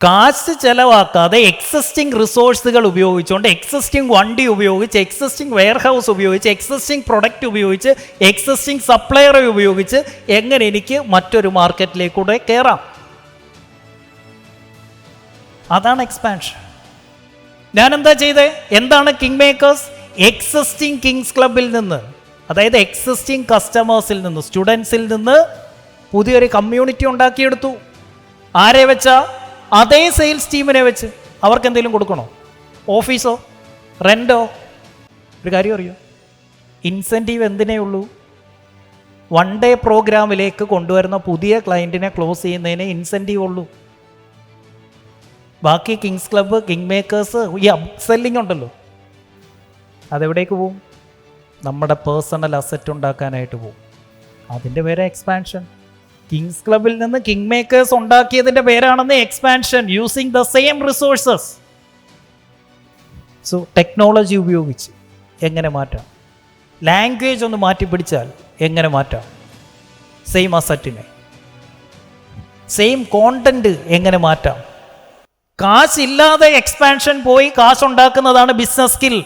കാശ് ചെലവാക്കാതെ എക്സിസ്റ്റിംഗ് റിസോഴ്സുകൾ ഉപയോഗിച്ചുകൊണ്ട് എക്സിസ്റ്റിംഗ് വണ്ടി ഉപയോഗിച്ച് എക്സിസ്റ്റിംഗ് വെയർ ഹൗസ് ഉപയോഗിച്ച് എക്സിസ്റ്റിംഗ് പ്രൊഡക്റ്റ് ഉപയോഗിച്ച് എക്സിസ്റ്റിംഗ് സപ്ലയറെ ഉപയോഗിച്ച് എങ്ങനെ എനിക്ക് മറ്റൊരു മാർക്കറ്റിലേക്കൂടെ കയറാം അതാണ് എക്സ്പാൻഷൻ ഞാൻ എന്താ ചെയ്തേ? എന്താണ് കിങ് മേക്കേഴ്സ് എക്സിസ്റ്റിംഗ് കിങ്സ് ക്ലബിൽ നിന്ന് അതായത് എക്സിസ്റ്റിംഗ് കസ്റ്റമേഴ്സിൽ നിന്ന് സ്റ്റുഡൻസിൽ നിന്ന് പുതിയൊരു കമ്മ്യൂണിറ്റി ഉണ്ടാക്കിയെടുത്തു. ആരെ വെച്ചാ? അതേ സെയിൽസ് ടീമിനെ വെച്ച് അവർക്ക് എന്തെങ്കിലും കൊടുക്കണോ? ഓഫീസോ റെന്റോ ഒരു കാര്യം അറിയോ? ഇൻസെന്റീവ് എന്തിനേ ഉള്ളൂ? വൺ ഡേ പ്രോഗ്രാമിലേക്ക് കൊണ്ടുവരുന്ന പുതിയ ക്ലയന്റിനെ ക്ലോസ് ചെയ്യുന്നതിന് ഇൻസെന്റീവ് ഉള്ളൂ. ബാക്കി കിങ്സ് ക്ലബ്ബ് കിങ് മേക്കേഴ്സ് ഈ അപ്സെല്ലിംഗ് ഉണ്ടല്ലോ. അതെവിടേക്ക് പോവും? നമ്മുടെ പേഴ്സണൽ അസറ്റ് ഉണ്ടാക്കാനായിട്ട് പോവും. അതിന്റെ പേര് എക്സ്പാൻഷൻ കിങ്സ് ക്ലബിൽ നിന്ന് കിങ് മേക്കേഴ്സ് ഉണ്ടാക്കിയതിന്റെ പേരാണെന്ന് expansion using the same resources so technology ഉപയോഗിച്ച് എങ്ങനെ മാറ്റാം? ലാംഗ്വേജ് ഒന്ന് മാറ്റി പിടിച്ചാൽ എങ്ങനെ മാറ്റാം? സെയിം അസറ്റിനെ സെയിം കോണ്ടന്റ് എങ്ങനെ മാറ്റാം? കാശില്ലാതെ എക്സ്പാൻഷൻ പോയി കാശുണ്ടാക്കുന്നതാണ് ബിസിനസ് സ്കിൽ